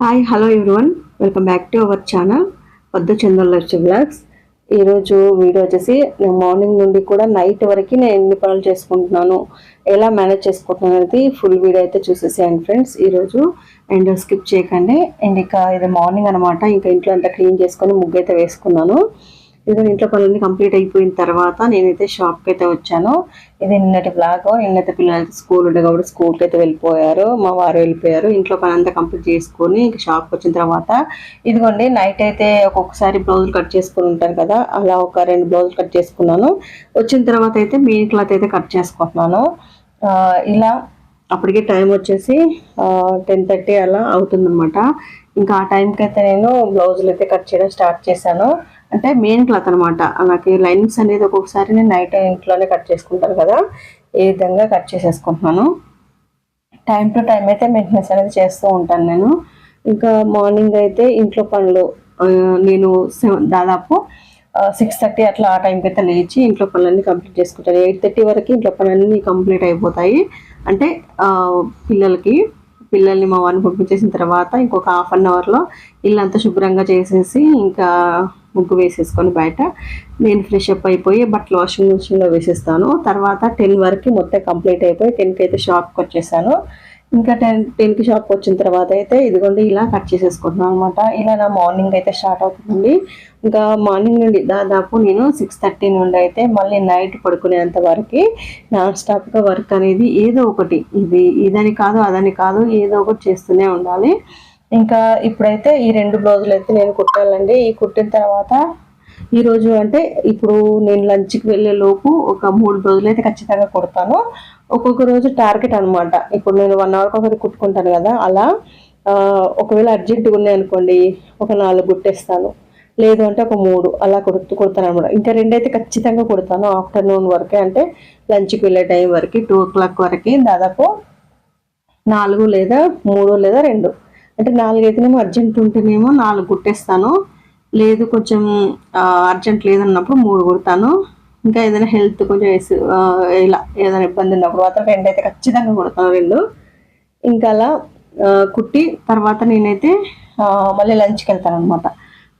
Hi hello everyone welcome back to our channel వద్ద Chandralakshmi blogs ఈరోజు video వచ్చేసి నేను మార్నింగ్ నుండి కూడా నైట్ వరకు నేను ఎన్ని పనులు చేసుకుంటున్నాను ఎలా మేనేజ్ చేసుకుంటున్నాను అనేది ఫుల్ వీడియో అయితే చూసేసాను ఫ్రెండ్స్ ఈరోజు అండ్ స్కిప్ చేయకండి. అండ్ ఇక ఇది మార్నింగ్ అనమాట ఇంకా ఇంట్లో అంతా క్లీన్ చేసుకొని ముగ్గు అయితే వేసుకున్నాను. ఇదిగో ఇంట్లో పనులన్నీ కంప్లీట్ అయిపోయిన తర్వాత నేనైతే షాప్కి అయితే వచ్చాను. ఇది నిన్నటి బ్లాగ్. నిన్నటి పిల్లలకి స్కూల్ ఉండే కాబట్టి స్కూల్కి అయితే వెళ్ళిపోయారు. మా వారు వెళ్ళిపోయారు. ఇంట్లో పని అంతా కంప్లీట్ చేసుకొని ఇంక షాప్కి వచ్చిన తర్వాత ఇదిగోండి నైట్ అయితే ఒక్కొక్కసారి బ్లౌజులు కట్ చేసుకుని ఉంటాను కదా అలా ఒక రెండు బ్లౌజులు కట్ చేసుకున్నాను. వచ్చిన తర్వాత అయితే మెయిన్ క్లాత్ అయితే కట్ చేసుకుంటున్నాను. ఇలా అప్పటికే టైం వచ్చేసి టెన్ థర్టీ అలా అవుతుందన్నమాట. ఇంకా ఆ టైంకి అయితే నేను బ్లౌజులు అయితే కట్ చేయడం స్టార్ట్ చేశాను. అంటే మెయిన్ క్లాత్ అనమాట నాకు లైనింగ్స్ అనేది ఒక్కొక్కసారి నేను నైట్ ఇంట్లోనే కట్ చేసుకుంటాను కదా. ఈ విధంగా కట్ చేసేసుకుంటున్నాను. టైం టు టైం అయితే మెయింటెనెన్స్ అనేది చేస్తూ ఉంటాను నేను. ఇంకా మార్నింగ్ అయితే ఇంట్లో పనులు నేను సెవెన్ దాదాపు సిక్స్ థర్టీ అట్లా ఆ టైంకి అయితే లేచి ఇంట్లో పనులన్నీ కంప్లీట్ చేసుకుంటాను. ఎయిట్ థర్టీ వరకు ఇంట్లో పనులన్నీ కంప్లీట్ అయిపోతాయి. అంటే పిల్లలకి పిల్లల్ని మా వారిని పంపించేసిన తర్వాత ఇంకొక హాఫ్ అన్ అవర్లో ఇల్లంతా శుభ్రంగా చేసేసి ఇంకా ముగ్గు వేసేసుకొని బయట. నేను ఫ్రెష్ అప్ అయిపోయి బట్టలు వాషింగ్ మిషన్లో వేసేస్తాను. తర్వాత టెన్ వరకు మొత్తం కంప్లీట్ అయిపోయి టెన్కి అయితే షాప్కి వచ్చేసాను. ఇంకా టెన్ టెన్కి షాప్కి వచ్చిన తర్వాత అయితే ఇదిగోండి ఇలా కట్ చేసేసుకుంటున్నాను అనమాట ఇలా నా మార్నింగ్ అయితే స్టార్ట్ అవుతుంది ఇంకా మార్నింగ్ నుండి దాదాపు నేను సిక్స్ థర్టీ నుండి అయితే మళ్ళీ నైట్ పడుకునేంత వరకు నాన్ స్టాప్గా వర్క్ అనేది ఏదో ఒకటి. ఇది ఇదని కాదు అదని కాదు ఏదో ఒకటి చేస్తూనే ఉండాలి. ఇంకా ఇప్పుడైతే ఈ రెండు బ్లౌజులు అయితే నేను కుట్టాలండి. ఈ కుట్టిన తర్వాత ఈరోజు అంటే ఇప్పుడు నేను లంచ్కి వెళ్ళే లోపు ఒక మూడు రోజులు అయితే ఖచ్చితంగా కుడతాను. ఒక్కొక్క రోజు టార్గెట్ అనమాట ఇప్పుడు నేను వన్ అవర్కి ఒకటి కుట్టుకుంటాను కదా అలా ఒకవేళ అర్జెంటుగా ఉన్నాయి అనుకోండి ఒక నాలుగు కుట్టేస్తాను. లేదు అంటే ఒక మూడు అలా కుడుతూ కుడతాను అనమాట ఇంకా రెండైతే ఖచ్చితంగా కుడతాను ఆఫ్టర్నూన్ వరకే అంటే లంచ్కి వెళ్ళే టైం వరకు టూ ఓ క్లాక్ వరకు దాదాపు నాలుగు లేదా మూడు లేదా రెండు. అంటే నాలుగు అర్జెంట్ ఉంటేనేమో నాలుగు కుట్టేస్తాను. లేదు కొంచెం అర్జెంట్ లేదన్నప్పుడు మూడు కుడతాను. ఇంకా ఏదైనా హెల్త్ కొంచెం ఇలా ఏదైనా ఇబ్బంది ఉన్నప్పుడు మాత్రం రెండు అయితే ఖచ్చితంగా కుడతాను రెండు. ఇంకా అలా కుట్టి తర్వాత నేనైతే మళ్ళీ లంచ్కి వెళ్తాను అనమాట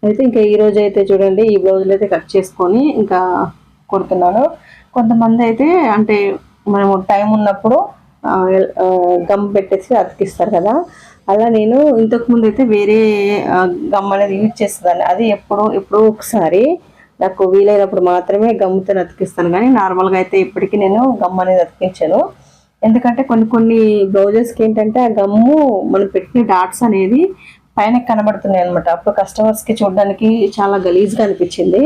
అయితే ఇంకా ఈ రోజు అయితే చూడండి ఈ బ్లౌజులు అయితే కట్ చేసుకొని ఇంకా కుడుతున్నాను. కొంతమంది అయితే అంటే మనము టైం ఉన్నప్పుడు గమ్ పెట్టేసి అతికిస్తారు కదా. అలా నేను ఇంతకు ముందు అయితే వేరే గమ్ అనేది యూజ్ చేసేదాన్ని. అది ఎప్పుడో ఎప్పుడో ఒకసారి నాకు వీలైనప్పుడు మాత్రమే గమ్ముతో అతికిస్తాను. కానీ నార్మల్గా అయితే ఇప్పటికీ నేను గమ్ అనేది అతికించాను. ఎందుకంటే కొన్ని కొన్ని బ్లౌజెస్కి ఏంటంటే ఆ గమ్ము మనం పెట్టిన డాట్స్ అనేది పైన కనబడుతున్నాయి అనమాట అప్పుడు కస్టమర్స్కి చూడడానికి చాలా గలీజ్గా అనిపించింది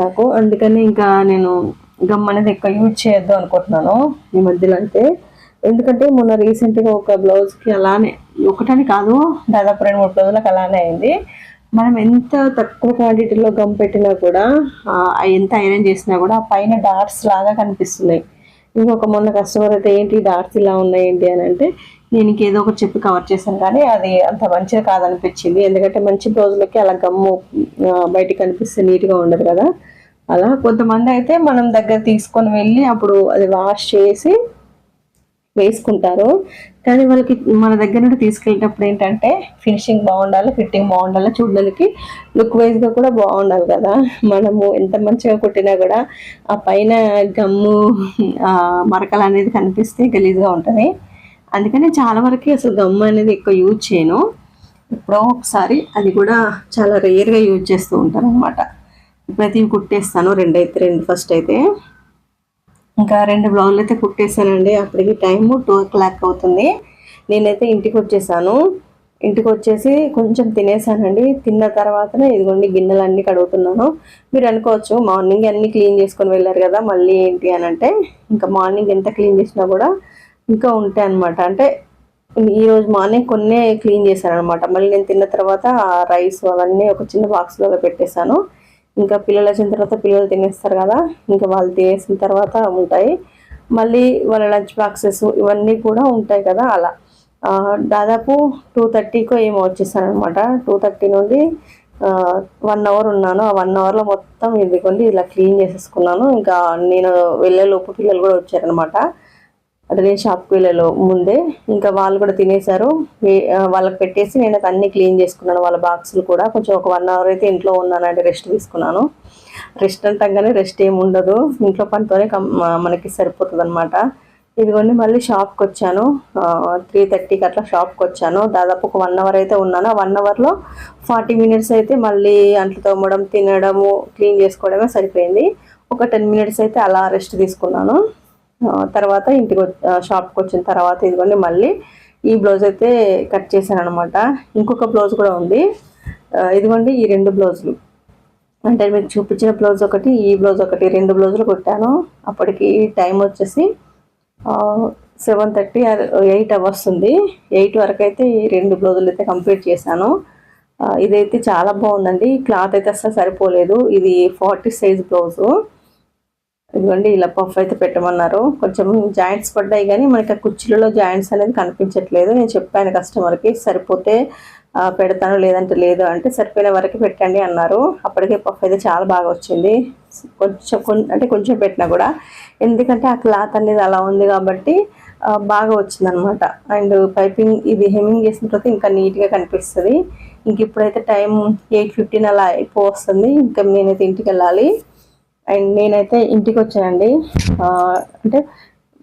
నాకు. అందుకని ఇంకా నేను గమ్ అనేది ఎక్కువ యూజ్ చేయొద్దు అనుకుంటున్నాను ఈ మధ్యలో అయితే. ఎందుకంటే మొన్న రీసెంట్గా ఒక బ్లౌజ్కి అలానే ఒకటని కాదు దాదాపు రెండు మూడు బ్లౌజులకు అలానే అయింది. మనం ఎంత తక్కువ క్వాంటిటీలో గమ్ పెట్టినా కూడా ఎంత ఐరన్ చేసినా కూడా ఆ పైన డాట్స్ లాగా కనిపిస్తున్నాయి. ఇంకొక మొన్న కస్టమర్ అయితే ఏంటి డాట్స్ ఇలా ఉన్నాయి ఏంటి? అని అంటే నేను ఇంకేదో ఒకటి చెప్పి కవర్ చేశాను కానీ అది అంత మంచిగా కాదనిపించింది. ఎందుకంటే మంచి బ్లౌజులకి అలా గమ్ము బయటికి కనిపిస్తే నీట్గా ఉండదు కదా. అలా కొంతమంది అయితే మనం దగ్గర తీసుకొని వెళ్ళి అప్పుడు అది వాష్ చేసి వేసుకుంటారు. కానీ వాళ్ళకి మన దగ్గర నుండి తీసుకెళ్ళేటప్పుడు ఏంటంటే ఫినిషింగ్ బాగుండాలి ఫిట్టింగ్ బాగుండాలి చూడడానికి లుక్ వైజ్గా కూడా బాగుండాలి కదా. మనము ఎంత మంచిగా కుట్టినా కూడా ఆ పైన గమ్ము మరకలు అనేది కనిపిస్తే గలీజ్గా ఉంటుంది. అందుకని చాలా వరకు అసలు గమ్ము అనేది ఎక్కువ యూజ్ చేయను. ఎప్పుడో ఒకసారి అది కూడా చాలా రేర్గా యూజ్ చేస్తూ ఉంటాను అనమాట ప్రతి కుట్టేస్తాను రెండైతే రెండు ఫస్ట్ అయితే. ఇంకా రెండు బ్లౌజులు అయితే కుట్టేసానండి అప్పటికి టైము టూ ఓ క్లాక్ అవుతుంది. నేనైతే ఇంటికి వచ్చేసాను. ఇంటికి వచ్చేసి కొంచెం తినేసానండి. తిన్న తర్వాతనే ఇదిగోండి గిన్నెలు అన్నీ కడుగుతున్నాను. మీరు అనుకోవచ్చు మార్నింగ్ అన్నీ క్లీన్ చేసుకొని వెళ్ళారు కదా మళ్ళీ ఏంటి అని అంటే ఇంకా మార్నింగ్ ఎంత క్లీన్ చేసినా కూడా ఇంకా ఉంటాయి అనమాట అంటే ఈరోజు మార్నింగ్ కొన్నే క్లీన్ చేశాను అనమాట మళ్ళీ నేను తిన్న తర్వాత ఆ రైస్ అవన్నీ ఒక చిన్న బాక్స్లో పెట్టేశాను. ఇంకా పిల్లలు వచ్చిన తర్వాత పిల్లలు తినేస్తారు కదా ఇంకా వాళ్ళు తినేసిన తర్వాత ఉంటాయి. మళ్ళీ వాళ్ళ లంచ్ బాక్సెస్ ఇవన్నీ కూడా ఉంటాయి కదా అలా. దాదాపు టూ థర్టీకో ఏమో వచ్చేసాను అనమాట టూ థర్టీ నుండి వన్ అవర్ ఉన్నాను. ఆ వన్ అవర్లో మొత్తం ఇదిగోండి ఇలా క్లీన్ చేసేసుకున్నాను. ఇంకా నేను వెళ్ళే లోపు పిల్లలు కూడా వచ్చారనమాట అంటే నేను షాప్కి వెళ్ళలో ముందే ఇంకా వాళ్ళు కూడా తినేశారు. వాళ్ళకి పెట్టేసి నేను అన్నీ అన్ని క్లీన్ చేసుకున్నాను. వాళ్ళ బాక్సులు కూడా కొంచెం ఒక వన్ అవర్ అయితే ఇంట్లో ఉన్నానంటే రెస్ట్ తీసుకున్నాను. రెస్ట్ అంటాగానే రెస్ట్ ఏమి ఉండదు. ఇంట్లో పనితోనే మనకి సరిపోతుంది అనమాట ఇదిగోండి మళ్ళీ షాప్కి వచ్చాను. త్రీ థర్టీకి అట్లా షాప్కి వచ్చాను. దాదాపు ఒక వన్ అవర్ అయితే ఉన్నాను. ఆ వన్ అవర్లో ఫార్టీ మినిట్స్ అయితే మళ్ళీ అంట్లు తోమడం తినడము క్లీన్ చేసుకోవడమే సరిపోయింది. ఒక టెన్ మినిట్స్ అయితే అలా రెస్ట్ తీసుకున్నాను. తర్వాత ఇంటికి షాప్కి వచ్చిన తర్వాత ఇదిగోండి మళ్ళీ ఈ బ్లౌజ్ అయితే కట్ చేశాను అనమాట ఇంకొక బ్లౌజ్ కూడా ఉంది. ఇదిగోండి ఈ రెండు బ్లౌజులు అంటే మీకు చూపించిన బ్లౌజ్ ఒకటి ఈ బ్లౌజ్ ఒకటి రెండు బ్లౌజులు కొట్టాను. అప్పటికి టైం వచ్చేసి సెవెన్ థర్టీ ఎయిట్ అవర్స్ ఉంది. ఎయిట్ వరకు అయితే ఈ రెండు బ్లౌజులు అయితే కంప్లీట్ చేశాను. ఇదైతే చాలా బాగుందండి. క్లాత్ అయితే అసలు సరిపోలేదు. ఇది ఫార్టీ సైజ్ బ్లౌజు ఇదిగోండి ఇలా పఫ్ అయితే పెట్టమన్నారు. కొంచెం జాయింట్స్ పడ్డాయి కానీ మనకి ఆ కుర్చీలలో జాయింట్స్ అనేది కనిపించట్లేదు. నేను చెప్పాను కస్టమర్కి సరిపోతే పెడతాను లేదంటే లేదు అంటే సరిపోయిన వరకు పెట్టండి అన్నారు. అప్పటికే పఫ్ అయితే చాలా బాగా వచ్చింది. కొంచెం అంటే కొంచెం పెట్టినా కూడా. ఎందుకంటే ఆ క్లాత్ అనేది అలా ఉంది కాబట్టి బాగా వచ్చిందనమాట అండ్ పైపింగ్ ఇది హెమ్మింగ్ చేసిన తర్వాత ఇంకా నీట్గా కనిపిస్తుంది. ఇంక ఇప్పుడైతే టైం ఎయిట్ ఫిఫ్టీన్ అలా అయిపో వస్తుంది. ఇంకా నేనైతే ఇంటికి వెళ్ళాలి. అండ్ నేనైతే ఇంటికి వచ్చానండి అంటే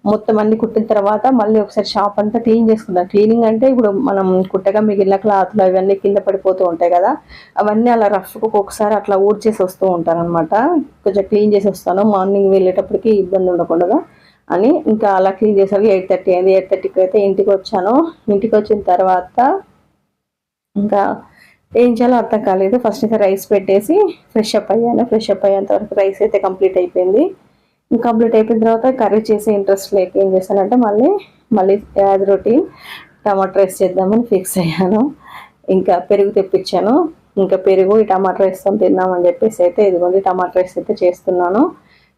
మొత్తం అన్ని కుట్టిన తర్వాత మళ్ళీ ఒకసారి షాప్ అంతా క్లీన్ చేసుకున్నాను క్లీనింగ్ అంటే ఇప్పుడు మనం కుట్టగా మిగిలిన క్లాత్లు అవన్నీ కింద పడిపోతూ ఉంటాయి కదా అవన్నీ అలా రఫ్కు ఒకసారి అట్లా ఊడ్చేసి వస్తూ ఉంటాను అనమాట కొంచెం క్లీన్ చేసి వస్తాను. మార్నింగ్ వెళ్ళేటప్పటికి ఇబ్బంది ఉండకూడదు అని ఇంకా అలా క్లీన్ చేసరికి ఎయిట్ థర్టీ అయింది. ఎయిట్ థర్టీకి అయితే ఇంటికి వచ్చాను ఇంటికి వచ్చిన తర్వాత ఇంకా ఏం చేయాలో అర్థం కాలేదు. ఫస్ట్ అయితే రైస్ పెట్టేసి ఫ్రెష్ అప్ అయ్యాను. ఫ్రెష్ అప్ అయ్యేంత వరకు రైస్ అయితే కంప్లీట్ అయిపోయింది. కంప్లీట్ అయిపోయిన తర్వాత కర్రీ చేసే ఇంట్రెస్ట్ లేక ఏం చేశానంటే మళ్ళీ మళ్ళీ యాజ్ రొటీన్ టమాటా రైస్ చేద్దామని ఫిక్స్ అయ్యాను. ఇంకా పెరుగు తెప్పించాను. ఇంకా పెరుగు ఈ టమాటా రైస్తో తిన్నామని చెప్పేసి అయితే ఇదిగోండి టమాటా రైస్ అయితే చేస్తున్నాను.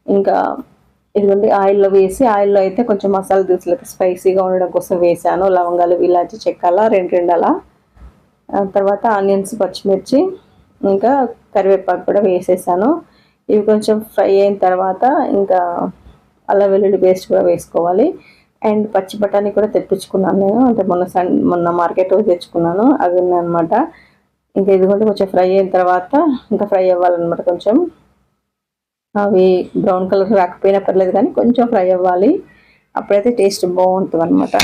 ఇంకా ఇదిగోండి ఆయిల్లో వేసి ఆయిల్లో అయితే కొంచెం మసాలా దినుసులు అయితే స్పైసీగా ఉండడం కోసం వేసాను. లవంగాలు ఇలాచి చెక్కాల రెండు రెండు అలా తర్వాత ఆనియన్స్ పచ్చిమిర్చి ఇంకా కరివేపాకు కూడా వేసేసాను. ఇవి కొంచెం ఫ్రై అయిన తర్వాత ఇంకా అల్లం వెల్లుల్లి పేస్ట్ కూడా వేసుకోవాలి. అండ్ పచ్చి బఠానీ కూడా తెప్పించుకున్నాను నేను. అంటే మొన్న సన్ మొన్న మార్కెట్ తెచ్చుకున్నాను. అవి ఉన్నాయన్నమాట. ఇంకా ఇదిగోండి కొంచెం ఫ్రై అయిన తర్వాత ఇంకా ఫ్రై అవ్వాలన్నమాట కొంచెం. అవి బ్రౌన్ కలర్ రాకపోయినా పర్లేదు కానీ కొంచెం ఫ్రై అవ్వాలి. అప్పుడైతే టేస్ట్ బాగుంటుంది అనమాట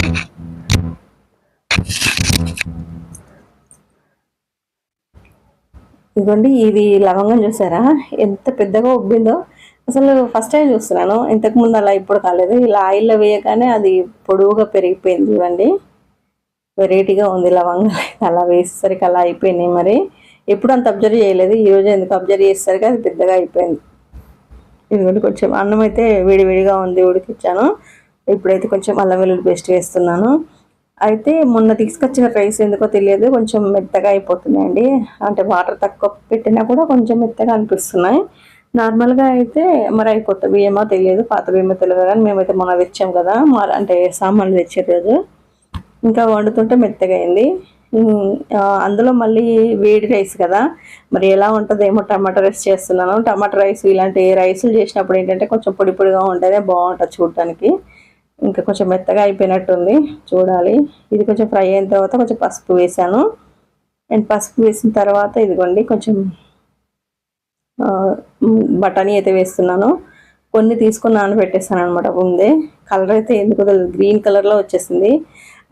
ఇదిగోండి ఇది లవంగం చూసారా? ఎంత పెద్దగా ఉబ్బిందో. అసలు ఫస్ట్ టైం చూస్తున్నాను. ఇంతకు ముందు అలా ఇప్పుడు కాలేదు. ఇలా ఆయిల్లో వేయగానే అది పొడవుగా పెరిగిపోయింది చూడండి. వెరైటీగా ఉంది లవంగాలు అలా వేసేసరికి అలా అయిపోయినాయి మరి. ఎప్పుడు అంత అబ్జర్వ్ చేయలేదు. ఈ ఎందుకు అబ్జర్వ్ చేసేసరికి అది పెద్దగా అయిపోయింది. ఇదిగోండి కొంచెం అన్నం అయితే వేడివేడిగా ఉంది ఉడికిచ్చాను. ఇప్పుడైతే కొంచెం అల్లం వెల్లుల్లి పేస్ట్ వేస్తున్నాను. అయితే మొన్న తీసుకొచ్చిన రైస్ ఎందుకో తెలియదు కొంచెం మెత్తగా అయిపోతున్నాయండి. అంటే వాటర్ తక్కువ పెట్టినా కూడా కొంచెం మెత్తగా అనిపిస్తున్నాయి. నార్మల్గా అయితే మరి అయిపోతుంది బియ్యమో తెలియదు పాత బియ్యమో తెలియదు కానీ మేమైతే మొన్న తెచ్చాం కదా మరి అంటే సామాన్లు తెచ్చే రోజు. ఇంకా వండుతుంటే మెత్తగా అయింది. అందులో మళ్ళీ వేడి రైస్ కదా. మరి ఎలా ఉంటుందో ఏమో టమాటా రైస్ చేస్తున్నాను. టమాటా రైస్ ఇలాంటి రైసులు చేసినప్పుడు ఏంటంటే కొంచెం పొడి పొడిగా ఉంటేనే బాగుంటుంది చూడటానికి ఇంకా కొంచెం మెత్తగా అయిపోయినట్టుంది. చూడాలి. ఇది కొంచెం ఫ్రై అయిన తర్వాత కొంచెం పసుపు వేసాను. అండ్ పసుపు వేసిన తర్వాత ఇదిగోండి కొంచెం బఠానీ అయితే వేస్తున్నాను. కొన్ని తీసుకుని నానబెట్టేస్తాను అనమాట ముందే. కలర్ అయితే ఎందుకు గ్రీన్ కలర్లో వచ్చేసింది.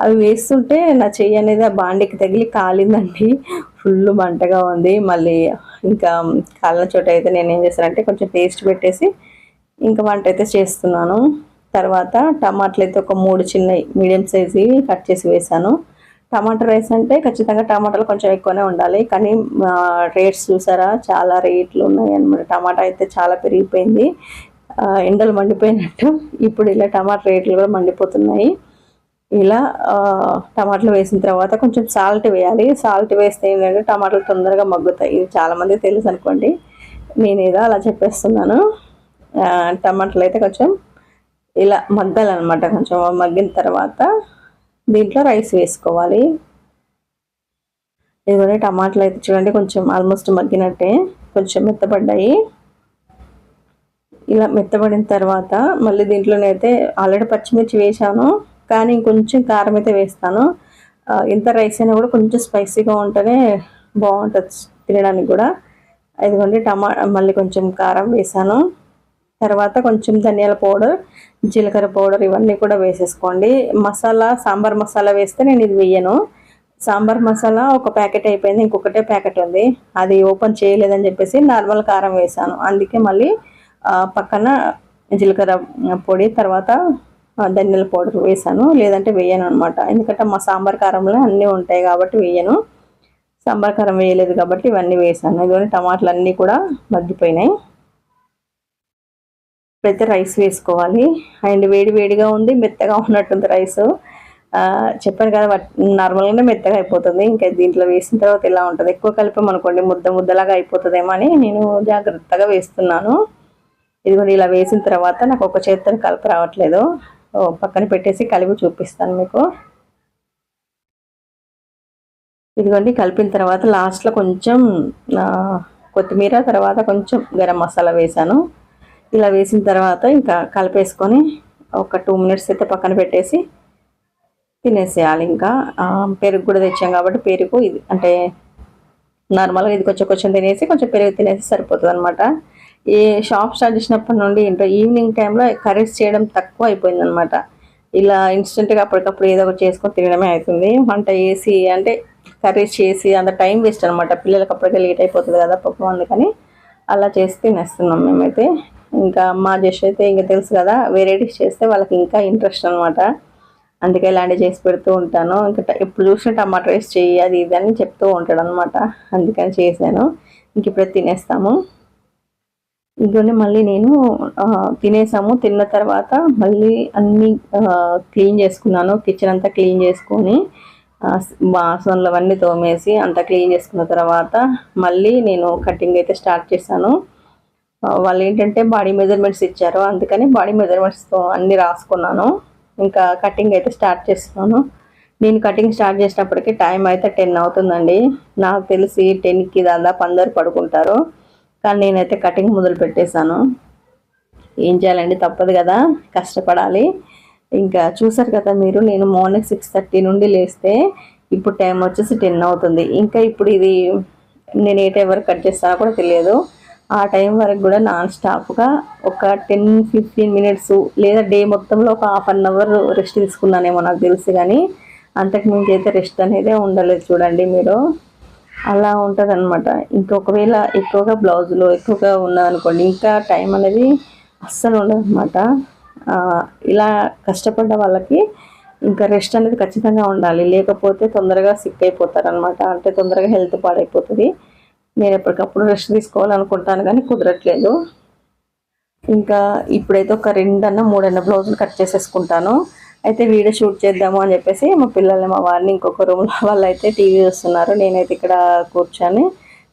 అవి వేస్తుంటే నా చెయ్యి అనేది ఆ బాండికి తగిలి కాలిందండి. ఫుల్ మంటగా ఉంది. మళ్ళీ ఇంకా కాలిన చోట అయితే నేను ఏం చేస్తానంటే కొంచెం పేస్ట్ పెట్టేసి ఇంకా వంట అయితే చేస్తున్నాను. తర్వాత టమాటాలు అయితే ఒక మూడు చిన్న మీడియం సైజు కట్ చేసి వేసాను టమాటా రైస్ అంటే ఖచ్చితంగా టమాటాలు కొంచెం ఎక్కువనే ఉండాలి. కానీ రేట్స్ చూసారా? చాలా రేట్లు ఉన్నాయి అనమాట టమాటా అయితే చాలా పెరిగిపోయింది. ఎండలు మండిపోయినట్టు ఇప్పుడు ఇలా టమాటా రేట్లు కూడా మండిపోతున్నాయి. ఇలా టమాటాలు వేసిన తర్వాత కొంచెం సాల్ట్ వేయాలి. సాల్ట్ వేస్తే ఏంటంటే టమాటాలు తొందరగా మగ్గుతాయి. ఇది చాలామందికి తెలుసు అనుకోండి. నేను ఏదో అలా చెప్పేస్తున్నాను. టమాటాలు అయితే కొంచెం ఇలా మగ్గాలన్నమాట కొంచెం. మగ్గిన తర్వాత దీంట్లో రైస్ వేసుకోవాలి. ఇదిగోండి టమాటాలు అయితే చూడండి కొంచెం ఆల్మోస్ట్ మగ్గినట్టే కొంచెం మెత్తపడ్డాయి ఇలా మెత్తబడిన తర్వాత మళ్ళీ దీంట్లోనైతే ఆల్రెడీ పచ్చిమిర్చి వేసాను కానీ ఇంకొంచెం కారం అయితే వేస్తాను. ఎంత ఇంత రైస్ అయినా కూడా కొంచెం స్పైసీగా ఉంటేనే బాగుంటుంది తినడానికి కూడా. ఇదిగోండి టమా మళ్ళీ కొంచెం కారం వేసాను తర్వాత కొంచెం ధనియాల పౌడర్ జీలకర్ర పౌడర్ ఇవన్నీ కూడా వేసేసుకోండి. మసాలా సాంబార్ మసాలా వేస్తే నేను ఇది వేయను. సాంబార్ మసాలా ఒక ప్యాకెట్ అయిపోయింది ఇంకొకటే ప్యాకెట్ ఉంది. అది ఓపెన్ చేయలేదని చెప్పేసి నార్మల్ కారం వేసాను. అందుకే మళ్ళీ పక్కన జీలకర్ర పొడి తర్వాత ధనియాల పౌడర్ వేసాను. లేదంటే వేయను అనమాట ఎందుకంటే మా సాంబార్ కారంలో అన్నీ ఉంటాయి కాబట్టి వేయను. సాంబార్ కారం వేయలేదు కాబట్టి ఇవన్నీ వేసాను. ఇదిగోని టమాటాలు అన్నీ కూడా మగ్గిపోయినాయి. ఇప్పుడైతే రైస్ వేసుకోవాలి. అండ్ వేడి వేడిగా ఉంది మెత్తగా ఉన్నట్టుంది రైస్. చెప్పాను కదా నార్మల్గానే మెత్తగా అయిపోతుంది. ఇంకా దీంట్లో వేసిన తర్వాత ఇలా ఉంటుంది? ఎక్కువ కలిపామనుకోండి ముద్ద ముద్దలాగా అయిపోతుందేమో అని నేను జాగ్రత్తగా వేస్తున్నాను. ఇదిగోండి ఇలా వేసిన తర్వాత నాకు ఒక చేతితో కలిపి రావట్లేదు. పక్కన పెట్టేసి కలిపి చూపిస్తాను మీకు. ఇదిగోండి కలిపిన తర్వాత లాస్ట్లో కొంచెం కొత్తిమీర తర్వాత కొంచెం గరం మసాలా వేసాను ఇలా వేసిన తర్వాత ఇంకా కలిపేసుకొని ఒక టూ మినిట్స్ అయితే పక్కన పెట్టేసి తినేసేయాలి. ఇంకా పెరుగు కూడా తెచ్చాం కాబట్టి పెరుగు ఇది అంటే నార్మల్గా ఇది కొంచెం కొంచెం తినేసి కొంచెం పెరుగు తినేసి సరిపోతుంది అనమాట ఈ షాప్ స్టార్ట్ చేసినప్పటి నుండి ఏంటో ఈవినింగ్ టైంలో కర్రీస్ చేయడం తక్కువ అయిపోయింది అనమాట ఇలా ఇన్స్టెంట్గా అప్పటికప్పుడు ఏదో ఒకటి చేసుకొని తినడమే అవుతుంది. వంట వేసి అంటే కర్రీస్ చేసి అంత టైం వేస్ట్ అనమాట పిల్లలకి అప్పటికే లేట్ అయిపోతుంది కదా పాపం అందుకని అలా చేసి తినేస్తున్నాం మేమైతే. ఇంకా మా జస్ట్ అయితే ఇంకా తెలుసు కదా వెరైటీస్ చేస్తే వాళ్ళకి ఇంకా ఇంట్రెస్ట్ అనమాట అందుకే ఇలాంటివి చేసి పెడుతూ ఉంటాను. ఇంకా ఇప్పుడు ఎప్పుడు చూసినా టమాటా రైస్ చేయి అది ఇది అని చెప్తూ ఉంటాడు అనమాట అందుకని చేశాను. ఇంక ఇప్పుడు తినేస్తాము. ఇంకొన్ని మళ్ళీ నేను తినేసాము. తిన్న తర్వాత మళ్ళీ అన్నీ క్లీన్ చేసుకున్నాను. కిచెన్ అంతా క్లీన్ చేసుకొని ఆ, బాసనలు అవన్నీ తోమేసి అంతా క్లీన్ చేసుకున్న తర్వాత మళ్ళీ నేను కటింగ్ అయితే స్టార్ట్ చేశాను. వాళ్ళు ఏంటంటే బాడీ మెజర్మెంట్స్ ఇచ్చారు. అందుకని బాడీ మెజర్మెంట్స్తో అన్నీ రాసుకున్నాను. ఇంకా కటింగ్ అయితే స్టార్ట్ చేస్తున్నాను. నేను కటింగ్ స్టార్ట్ చేసినప్పటికీ టైం అయితే టెన్ అవుతుందండి. నాకు తెలిసి టెన్కి దాదాపు అందరు పడుకుంటారు. కానీ నేనైతే కటింగ్ మొదలు పెట్టేశాను. ఏం చేయాలండి? తప్పదు కదా. కష్టపడాలి. ఇంకా చూసారు కదా మీరు నేను మార్నింగ్ సిక్స్ థర్టీ నుండి లేస్తే ఇప్పుడు టైం వచ్చేసి టెన్ అవుతుంది. ఇంకా ఇప్పుడు ఇది నేను ఏ టైం వరకు కట్ చేస్తానో కూడా తెలియదు. ఆ టైం వరకు కూడా నాన్ స్టాప్గా ఒక టెన్ ఫిఫ్టీన్ మినిట్స్ లేదా డే మొత్తంలో ఒక హాఫ్ అన్ అవర్ రెస్ట్ తీసుకున్నానేమో నాకు తెలుసు కానీ అంతకు మించి అయితే రెస్ట్ అనేది ఉండలేదు చూడండి మీరు. అలా ఉంటుంది అనమాట ఇంకొకవేళ ఎక్కువగా బ్లౌజులో ఎక్కువగా ఉన్నదనుకోండి ఇంకా టైం అనేది అస్సలు ఉండదు అనమాట ఇలా కష్టపడ్డ వాళ్ళకి ఇంకా రెస్ట్ అనేది ఖచ్చితంగా ఉండాలి. లేకపోతే తొందరగా సిక్ అయిపోతారనమాట అంటే తొందరగా హెల్త్ పాడైపోతుంది. నేను ఎప్పటికప్పుడు రెస్ట్ తీసుకోవాలనుకుంటాను కానీ కుదరట్లేదు. ఇంకా ఇప్పుడైతే ఒక రెండన్న మూడన్న బ్లౌజులు కట్ చేసేసుకుంటాను. అయితే వీడియో షూట్ చేద్దాము అని చెప్పేసి మా పిల్లల్ని మా వారిని ఇంకొక రూమ్లో వాళ్ళు అయితే టీవీ చూస్తున్నారు. నేనైతే ఇక్కడ కూర్చొని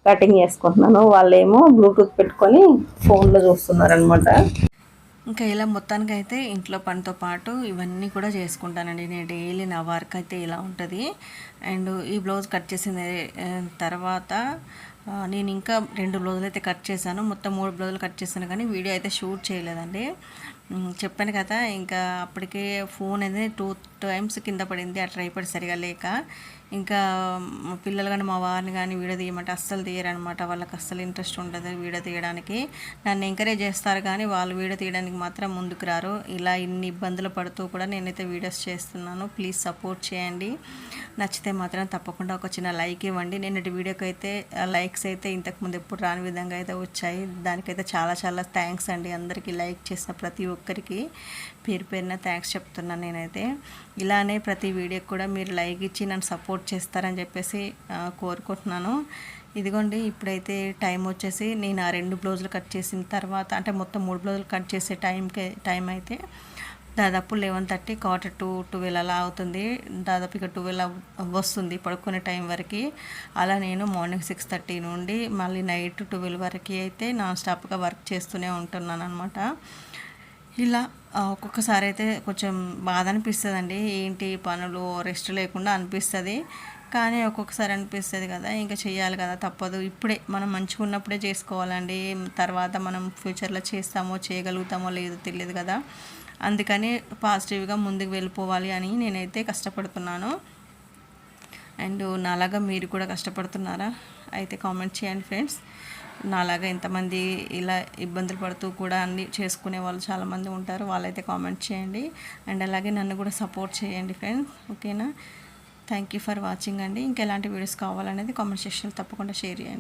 కటింగ్ చేసుకుంటున్నాను. వాళ్ళేమో బ్లూటూత్ పెట్టుకొని ఫోన్లో చూస్తున్నారు అనమాట ఇంకా ఇలా మొత్తానికి అయితే ఇంట్లో పనితో పాటు ఇవన్నీ కూడా చేసుకుంటానండి. నేను డైలీ నా వర్క్ అయితే ఇలా ఉంటుంది. అండ్ ఈ బ్లౌజ్ కట్ చేసిన తర్వాత నేను ఇంకా రెండు బ్లౌజులు అయితే కట్ చేశాను. మొత్తం మూడు బ్లౌజులు కట్ చేశాను కానీ వీడియో అయితే షూట్ చేయలేదండి. చెప్పాను కదా ఇంకా అప్పటికే ఫోన్ అనేది టూ టైమ్స్ కింద పడింది. ఆ ట్రైపడ్ సరిగా లేక. ఇంకా పిల్లలు కానీ మా వారిని కానీ వీడియో తీయమంటే అస్సలు తీయరనమాట వాళ్ళకి అస్సలు ఇంట్రెస్ట్ ఉండదు వీడియో తీయడానికి. నన్ను ఎంకరేజ్ చేస్తారు కానీ వాళ్ళు వీడియో తీయడానికి మాత్రం ముందుకు రారు. ఇలా ఇన్ని ఇబ్బందులు పడుతూ కూడా నేనైతే వీడియోస్ చేస్తున్నాను. ప్లీజ్ సపోర్ట్ చేయండి. నచ్చితే మాత్రం తప్పకుండా ఒక చిన్న లైక్ ఇవ్వండి. నేను వీడియోకి అయితే లైక్స్ అయితే ఇంతకుముందు ఎప్పుడు రాని విధంగా అయితే వచ్చాయి. దానికైతే చాలా చాలా థ్యాంక్స్ అండి అందరికీ లైక్ చేసిన ప్రతి ఒక్కరికి. పేరు పేరున థ్యాంక్స్ చెప్తున్నాను నేనైతే. ఇలానే ప్రతి వీడియోకి కూడా మీరు లైక్ ఇచ్చి నన్ను సపోర్ట్ చేస్తారని చెప్పేసి కోరుకుంటున్నాను. ఇదిగోండి ఇప్పుడైతే టైం వచ్చేసి నేను ఆ రెండు బ్లౌజులు కట్ చేసిన తర్వాత అంటే మొత్తం మూడు బ్లౌజులు కట్ చేసే టైంకి టైం అయితే దాదాపు eleven thirty quarter to twelve అలా అవుతుంది. దాదాపు ఇక ట్వెల్వ్ వస్తుంది పడుకునే టైం వరకు. అలా నేను మార్నింగ్ సిక్స్ థర్టీ నుండి మళ్ళీ నైట్ ట్వెల్వ్ వరకు అయితే నాన్ స్టాప్గా వర్క్ చేస్తూనే ఉంటున్నాను అనమాట ఇలా ఒక్కొక్కసారి అయితే కొంచెం బాధ అనిపిస్తుంది అండి ఏంటి పనులు? రెస్ట్ లేకుండా అనిపిస్తుంది. కానీ ఒక్కొక్కసారి అనిపిస్తుంది కదా ఇంకా చేయాలి కదా తప్పదు. ఇప్పుడే మనం మంచిగా ఉన్నప్పుడే చేసుకోవాలండి. తర్వాత మనం ఫ్యూచర్లో చేస్తామో చేయగలుగుతామో లేదో తెలియదు కదా. అందుకని పాజిటివ్గా ముందుకు వెళ్ళిపోవాలి అని నేనైతే కష్టపడుతున్నాను. అండ్ నాలాగా మీరు కూడా కష్టపడుతున్నారా? అయితే కామెంట్ చేయండి ఫ్రెండ్స్. నాలాగా ఎంతమంది ఇలా ఇబ్బందులు పడుతూ కూడా అన్ని చేసుకునే వాళ్ళు చాలామంది ఉంటారు. వాళ్ళైతే కామెంట్ చేయండి. అండ్ అలాగే నన్ను కూడా సపోర్ట్ చేయండి ఫ్రెండ్స్. ఓకేనా? థ్యాంక్ యూ ఫర్ వాచింగ్ అండి. ఇంకా ఎలాంటి వీడియోస్ కావాలనేది కామెంట్ సెక్షన్లో తప్పకుండా షేర్ చేయండి.